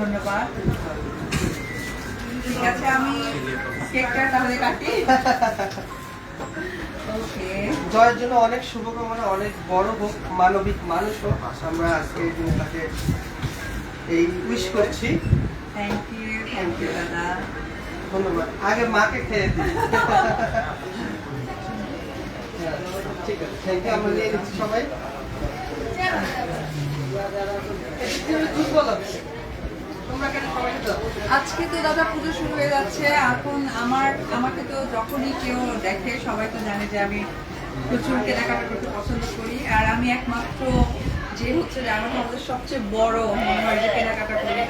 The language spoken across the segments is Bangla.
ধন্যবাদ। ঠিক আছে আমি কেকটা তাহলে কাটি। জয়ের জন্য অনেক শুভকামনা অনেক বড় হোক মানবিক মানুষ হোক আমরা আজকে তাকে এই উইশ করছি। থ্যাংক ইউ থ্যাংক ইউ দাদা। ধন্যবাদ। আগে মাকে খেয়ে দিই। ঠিক আছে থ্যাংক ইউ আমরা নিয়ে নিচ্ছি সবাই। তোমরা কেন আজকে তো দাদা পুজো শুরু হয়ে যাচ্ছে এখন আমার আমাকে তো যখনই কেউ দেখে সবাই তো জানে যে আমি প্রচুর কেনাকাটা করতে পছন্দ করি। আর আমি একমাত্র যে হচ্ছে যে আমার আমাদের সবচেয়ে বড় মনে হয় যে কেনাকাটা করি।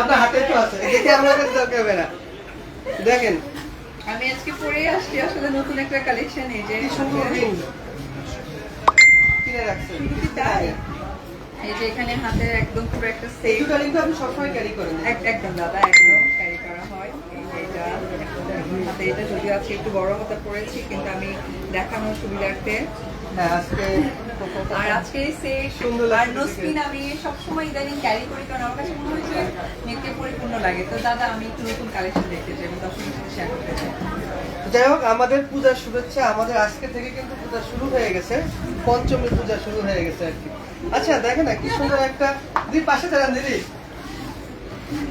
আপনার হাতে তো আছে। দেখে আপনার কাছে দরকার হবে না। দেখেন। আমি আজকে পরে আসছি আসলে নতুন একটা কালেকশন এই যে। কিনে রাখছেন। তাই? এই যে এখানে হাতে একদম পুরো একটা সেট দুটো রিং তো আপনি সবসময় ক্যারি করি একদম দাদা একদম ক্যারি করা হয়। এটা হাতে এটা যদিও আছে একটু বড় হতে পড়েছি কিন্তু আমি দেখানোর সুবিধার্থে আজকে আর আজকে সে সুন্দর আর আমি সবসময় ইদানিং ক্যারি করি কারণ আমার কাছে মনে হয়েছে মেয়েকে পরিপূর্ণ লাগে। তো দাদা আমি একটু নতুন কালেকশন দেখতে চাই সাথে শেয়ার করতে চাই। যাই হোক আমাদের পূজার শুভেচ্ছা। আমাদের আজকে থেকে কিন্তু পূজা শুরু হয়ে গেছে। পঞ্চমী পূজা শুরু হয়ে গেছে আর কি। আচ্ছা দেখেন না কি সুন্দর একটা দিদি পাশে দাঁড়ান দিদি।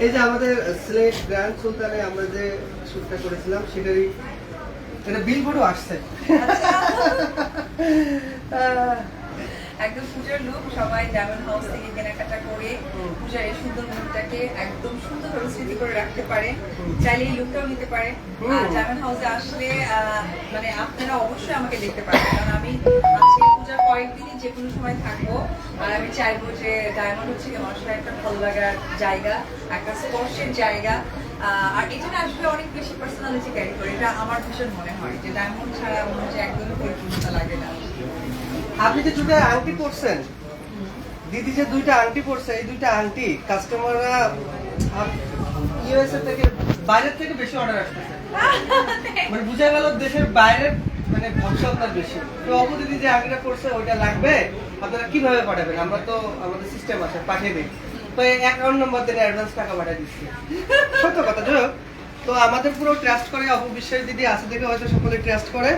এই যে আমাদের সিলেট গ্র্যান্ড সুলতানে আমরা যে শুটটা করেছিলাম সেটারই এটা বিলবোর্ডও আসছে। একদম পূজার লুক সবাই ডায়মন্ড হাউস থেকে কেনাকাটা করে পূজার এই সুন্দর মুখটাকে একদম সুন্দরভাবে স্মৃতি করে রাখতে পারে চাইলে এই লুকটাও নিতে পারে ডায়মন্ড হাউসে আসলে মানে আপনারা অবশ্যই আমাকে দেখতে পারেন। কারণ আমি আজকে পূজার কয়েকদিনই যে কোনো সময় থাকব। আর আমি চাইব যে ডায়মন্ড হচ্ছে মানুষের একটা ভালো লাগার জায়গা একটা স্পর্শের জায়গা। আর এটা না আসলে অনেক বেশি পার্সোনালিটি ক্যারি করে, এটা আমার ভীষণ মনে হয় যে ডায়মন্ড ছাড়া একদমই লাগে না। আপনি যে দুটো আংটি পরছেন, দিদি যে দুইটা আংটি পরছে, এই দুইটা আংটি কাস্টমাররা ইউএসএ থেকে বাইরের থেকে বেশি অর্ডার আসতেছে। মানে বুঝা গেল দেশের বাইরের মানে ভরসা বেশি। তো অপু দিদি যে আংটিটা পরছে, ওইটা লাগবে, আপনারা কীভাবে পাঠাবেন? আমরা তো আমাদের সিস্টেম আছে, পাঠিয়ে দিই। তো এই অ্যাকাউন্ট নম্বর দিয়ে অ্যাডভান্স টাকা পাঠিয়ে দিচ্ছি। সত্য কথা যাই তো আমাদের পুরো ট্রাস্ট করে অপু বিশ্বাস দিদি আছে দেখে হয়তো সকলে ট্রাস্ট করে।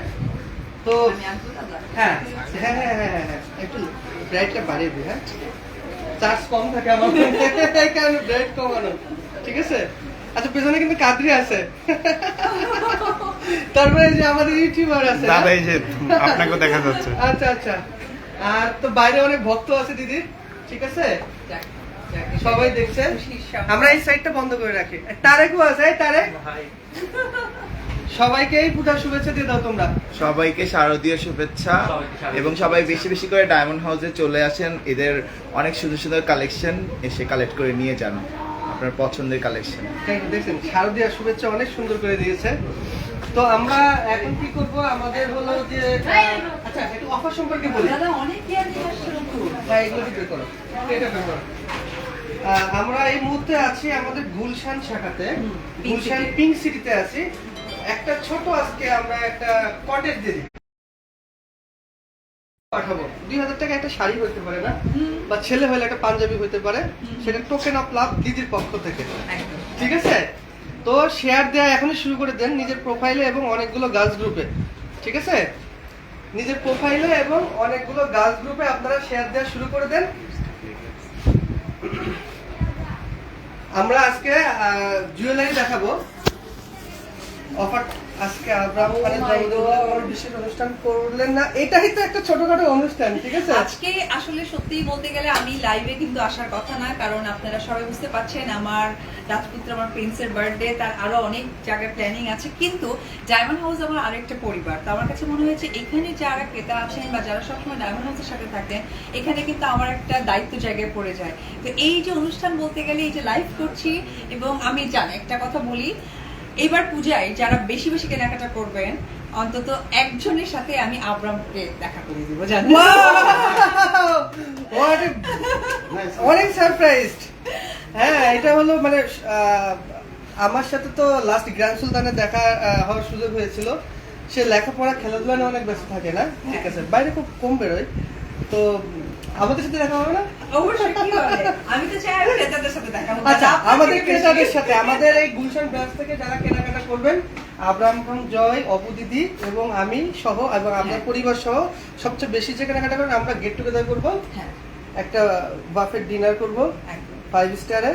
তো হ্যাঁ হ্যাঁ হ্যাঁ হ্যাঁ হ্যাঁ হ্যাঁ একটু ব্রাইটটা বাড়িয়ে দিই হ্যাঁ। চার্জ কম থাকে আমার। কারণে ব্রাইট কমানো? ঠিক আছে? আচ্ছা পেছনে কিন্তু কাদরি আছে। তারপরে যে আমাদের ইউটিউবার আছে দাদা এই যে আপনাকেও দেখা যাচ্ছে। আচ্ছা আচ্ছা। আর তো বাইরে অনেক ভক্ত আছে দিদি ঠিক আছে? সবাই দেখছে আমরা এই সাইডটা বন্ধ করে রাখি। তারেকও আছে তারেক? সবাইকে এই পূজার শুভেচ্ছা দিয়ে দাও তোমরা। সবাইকে শারদীয় শুভেচ্ছা এবং সবাই বেশি বেশি করে ডায়মন্ড হাউসে চলে আসেন। এদের অনেক সুন্দর সুন্দর কালেকশন এসে কালেক্ট করে নিয়ে যান। আপনার পছন্দের কালেকশন দেখছেন শারদীয়ার শুভেচ্ছা অনেক সুন্দর করে দিয়েছে। তো আমরা এখন কি করব? আমাদের হলো যে আচ্ছা একটু অফার সম্পর্কে বলি। দাদা অনেক কেয়ার নিয়ে আসছে নতুন। হ্যাঁ এগুলো বের করো। এটা করো আমরা এই মুহূর্তে আছি আমাদের গুলশান শাখাতে। গুলশান। পিঙ্ক সিটিতে আছি। একটা ছোট আজকে আমরা একটা কটেজ দিয়ে দিই। পাঠাবো। দুই হাজার টাকা একটা শাড়ি হইতে পারে না বা ছেলে হলে একটা পাঞ্জাবি হইতে পারে সেটা টোকেন অফ লাভ দিদির পক্ষ থেকে। ঠিক আছে? তো শেয়ার দেওয়া এখনই শুরু করে দেন নিজের প্রোফাইলে এবং অনেকগুলো গার্লস গ্রুপে ঠিক আছে? নিজের প্রোফাইলে এবং অনেকগুলো গার্লস গ্রুপে আপনারা শেয়ার দেওয়া শুরু করে দেন। আমরা আজকে জুয়েলারি দেখাবো। অফার আজকে আব্রাহাম Oh খানের জন্মদিন। কোনো বিশেষ অনুষ্ঠান করলেন না। এটাই তো একটা ছোটখাটো অনুষ্ঠান ঠিক আছে? আজকে আসলে সত্যি বলতে গেলে আমি লাইভে কিন্তু আসার কথা না কারণ আপনারা সবাই বুঝতে পারছেন আমার রাজপুত্র আমার প্রিন্সের বার্থডে তার আরও অনেক জায়গায় প্ল্যানিং আছে। কিন্তু ডায়মন্ড হাউস আমার আরেকটা পরিবার। তো আমার কাছে মনে হয়েছে এখানে যারা ক্রেতা আছেন বা যারা সবসময় ডায়মন্ড হাউসের সাথে থাকেন এখানে কিন্তু আমার একটা দায়িত্ব জায়গায় পড়ে যায়। তো এই যে অনুষ্ঠান বলতে গেলে এই যে লাইভ করছি এবং আমি জানি একটা কথা বলি এবার পূজায় যারা বেশি বেশি কেনাকাটা করবেন অন্তত একজনের সাথে আমি আব্রামকে দেখা করে দিব জানেন! অনেক সারপ্রাইজড হ্যাঁ এটা হলো মানে আমার সাথে তো লাস্ট গ্র্যান্ড সুলতানে দেখা হওয়ার সুযোগ হয়েছিল। সে লেখাপড়া খেলাধুলা নিয়ে অনেক ব্যস্ত থাকে না? ঠিক আছে বাইরে খুব কম বেরোয়। তো আমাদের সাথে দেখা হবে না? অবশ্যই কি বলে আমি তো চাই আমি ক্রেতাদের সাথে দেখা হোক। আচ্ছা আমাদের ক্রেতাদের সাথে আমাদের এই গুলশান ব্রাঞ্চ থেকে যারা কেনাকাটা করবেন আব্রাহাম খান জয় অপু দিদি এবং আমি সহ এবং আপনার হ্যাঁ। পরিবার সহ সবচেয়ে বেশি যে কেনাকাটা করেন আমরা গেট টুগেদার করব। একটা বাফের ডিনার করব। ফাইভ স্টারে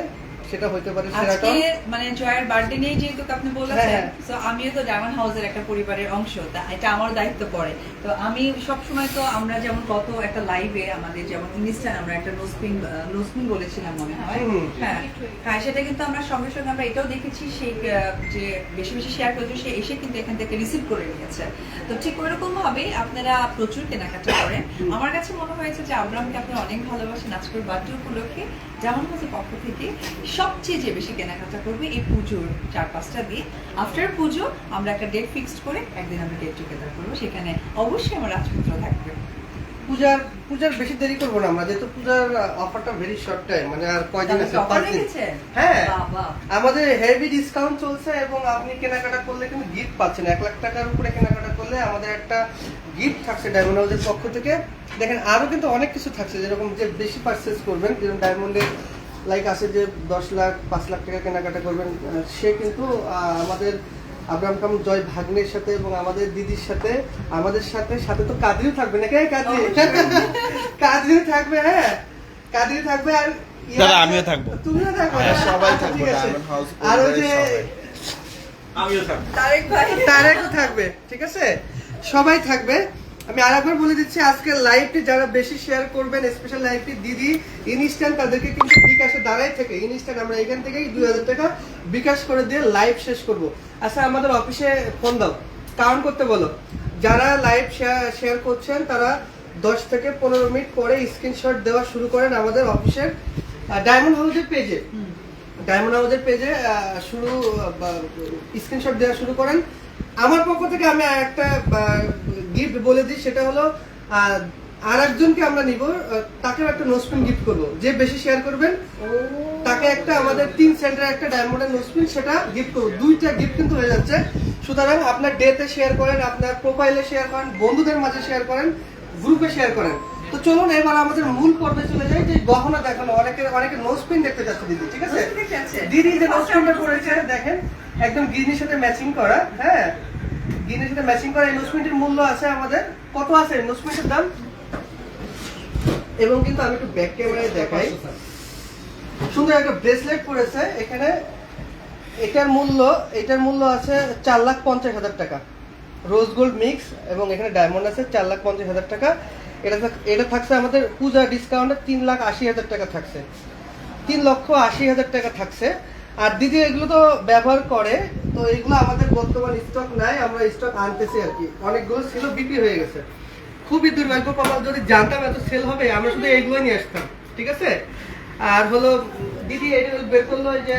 সেটা হইতে পারে আজকে মানে জয়ের বার্থডে নিয়ে যেহেতু আপনি হ্যাঁ, বলেছেন হ্যাঁ। তো আমিও তো ডায়মন্ড হাউসের একটা পরিবারের অংশ তা এটা আমার দায়িত্ব পড়ে। তো আমি সব সময় তো আমরা যেমন কত একটা লাইভে আমাদের যেমন ইনস্টান আমরা একটা নোসপিন নোসপিন বলেছিলাম মনে হয়। হ্যাঁ হ্যাঁ সেটা কিন্তু আমরা সঙ্গে সঙ্গে আমরা এটাও দেখেছি সেই যে বেশি বেশি শেয়ার করেছে সে এসে কিন্তু এখান থেকে রিসিভ করে নিয়েছে। তো ঠিক ওরকম ভাবে আপনারা প্রচুর কেনাকাটা করেন। আমার কাছে মনে হয়েছে যে আব্রামকে আপনি অনেক ভালোবাসেন আজকের বার্থডে উপলক্ষে যেমন হচ্ছে পক্ষ থেকে। সবচেয়ে যে বেশি কেনাকাটা করবে এই পুজোর চার পাঁচটা দিন আফটার পুজো আমরা একটা ডেট ফিক্সড করে একদিন আমরা ডেট টুগেদার করব। সেখানে অবশ্যই আমার রাজপুত্র থাকবে। পূজার পূজার বেশি দেরি করব না আমরা যেহেতু পূজার অফারটা ভেরি শর্ট টাইম মানে আর কয়দিন আছে? পাঁচ দিন। হ্যাঁ। আমাদের হেভি ডিসকাউন্ট চলছে এবং আপনি কেনাকাটা করলে কিন্তু গিফট পাচ্ছেন। এক লাখ টাকার উপরে কেনাকাটা করলে আমাদের একটা গিফট থাকছে ডায়মন্ড হাউসের পক্ষ থেকে। দেখেন আরও কিন্তু অনেক কিছু থাকছে যেরকম যে বেশি পারচেস করবেন যেরকম ডায়মন্ডের লাইক আছে যে দশ লাখ পাঁচ লাখ টাকা কেনাকাটা করবেন সে কিন্তু আমাদের আব্রাহাম কাম জয় ভাগ্নের সাথে এবং আমাদের দিদির সাথে আমাদের সাথে সাথে তো কাদিও থাকবে নাকি? এই কাদি কাদিও থাকবে হ্যাঁ। কাদিও থাকবে আর ইয়া- দাদা, আমিও থাকব। তুমিও থাকবে হ্যাঁ, সবাই থাকব, ঠিক আছে। Diamond আর ওই যে আমিও থাকব। তারেক ভাই। তারেকও থাকবে। ঠিক আছে? সবাই থাকবে। আমি আরেকবার বলে দিচ্ছি, আজকে লাইভটি যারা বেশি শেয়ার করবেন স্পেশাল লাইভটি দিদি ইনস্ট্যান্ট তাদেরকে কিন্তু বিকাশে দাঁড়াই থেকে ইনস্ট্যান্ট আমরা এখান থেকেই দুই হাজার টাকা বিকাশ করে দিয়ে লাইভ শেষ করব। আচ্ছা আমাদের অফিসে ফোন দাও। কাউন্ট করতে বলো। যারা লাইভ শেয়ার করছেন, তারা দশ থেকে পনেরো মিনিট পরে স্ক্রিনশট দেওয়া শুরু করেন আমাদের অফিসের ডায়মন্ড হাউসের পেজে ডায়মন্ড হাউসের পেজে শুরু স্ক্রিনশট দেওয়া শুরু করেন। আমার পক্ষ থেকে আমি একটা গিফট বলে দিই সেটা হলো আর একজনকে আমরা নিব তাকেও একটা নোসপিন গিফট করব। যে বেশি শেয়ার করবেন তাকে একটা আমাদের তিন সেন্টার একটা ডায়মন্ডের নোসপিন সেটা গিফট করব। দুইটা গিফট কিন্তু হয়ে যাচ্ছে। সুতরাং আপনার ডেতে শেয়ার করেন আপনার প্রোফাইলে শেয়ার করেন বন্ধুদের মাঝে শেয়ার করেন গ্রুপে শেয়ার করেন। তো চলুন এবার আমাদের মূল পর্বে চলে যাই যে গহনা দেখানো। অনেকে অনেকে নোসপিন দেখতে যাচ্ছে দিদি ঠিক আছে? দিদি যে নোসপিনটা পরেছে দেখেন একদম গিনির সাথে ম্যাচিং করা হ্যাঁ? গিনির সাথে ম্যাচিং করা এই নোসপিনটির মূল্য আছে আমাদের। কত আছে নোসপিনটির দাম? এবং কিন্তু আমি একটু ব্যাক ক্যামেরায় দেখাই। সুন্দর একটা ব্রেসলেট পরেছে। এখানে এটার মূল্য এটার মূল্য আছে চার লাখ পঞ্চাশ হাজার টাকা। রোজ গোল্ড মিক্স এবং এখানে ডায়মন্ড আছে চার লাখ পঞ্চাশ হাজার টাকা। এটা এটা থাকছে আমাদের পূজা ডিসকাউন্টে তিন লাখ আশি হাজার টাকা থাকছে। তিন লক্ষ আশি হাজার টাকা থাকছে। আর দিদি এগুলো তো ব্যবহার করে। তো এগুলো আমাদের বর্তমান স্টক নাই, আমরা স্টক আনতেছি আর কি। অনেকগুলো ছিল বিক্রি হয়ে গেছে। খুবই দুর্ভাগ্য পাবো যদি জানতাম এত সেল হবে, আমরা শুধু এগুলো নিয়ে আসতাম, ঠিক আছে? আর হলো, দিদি, এটা বের করল যে